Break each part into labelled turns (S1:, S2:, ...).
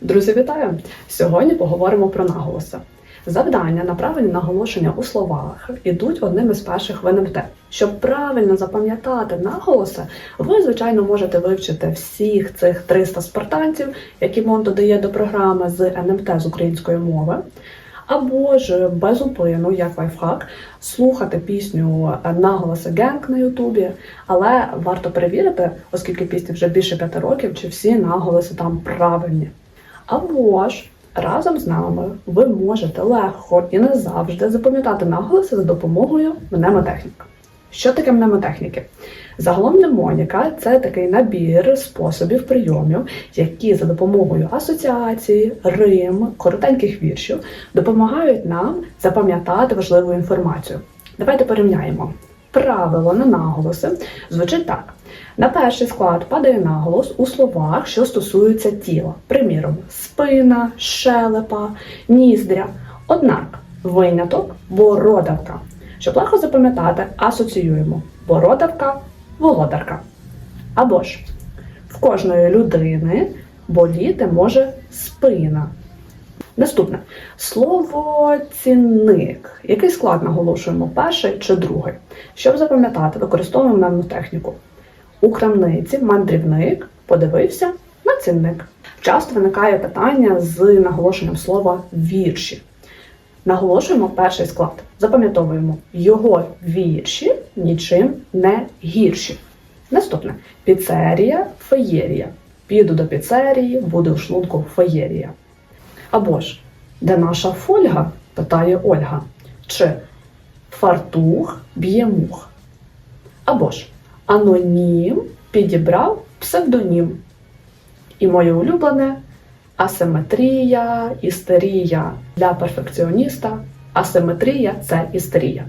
S1: Друзі, вітаю! Сьогодні поговоримо про наголоси. Завдання на правильне наголошення у словах ідуть одним із перших в НМТ. Щоб правильно запам'ятати наголоси, ви, звичайно, можете вивчити всіх цих 300 спартанців, які МОН додає до програми з НМТ з української мови. Або ж без упину, як лайфхак, слухати пісню наголоси Генк на Ютубі, але варто перевірити, оскільки пісні вже більше п'яти років, чи всі наголоси там правильні. Або ж разом з нами ви можете легко і не завжди запам'ятати наголоси за допомогою мнемотехнік. Що таке мнемотехніки? Загалом мнемоніка це такий набір способів прийомів, які за допомогою асоціації, рим, коротеньких віршів допомагають нам запам'ятати важливу інформацію. Давайте порівняємо. Правило на наголоси звучить так: на перший склад падає наголос у словах, що стосуються тіла, приміром, спина, щелепа, ніздря. Однак виняток бородавка. Щоб легко запам'ятати, асоціюємо бородавка, володарка. Або ж в кожної людини боліти може спина. Наступне слово цінник. Який склад наголошуємо, перший чи другий? Щоб запам'ятати, використовуємо нам техніку. У крамниці мандрівник подивився на цінник. Часто виникає питання з наголошенням слова вірші. Наголошуємо перший склад. Запам'ятовуємо його вірші нічим не гірші. Наступне піцерія, феєрія. Піду до піцерії, буде в шлунку феєрія. Або ж, де наша фольга? питає Ольга. Чи фартух б'є мух? Або ж анонім підібрав псевдонім. І моє улюблене асиметрія, істерія для перфекціоніста. Асиметрія це істерія.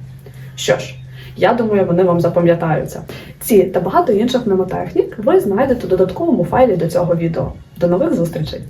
S1: Що ж, я думаю, вони вам запам'ятаються. Ці та багато інших мнемотехнік ви знайдете у додатковому файлі до цього відео. До нових зустрічей!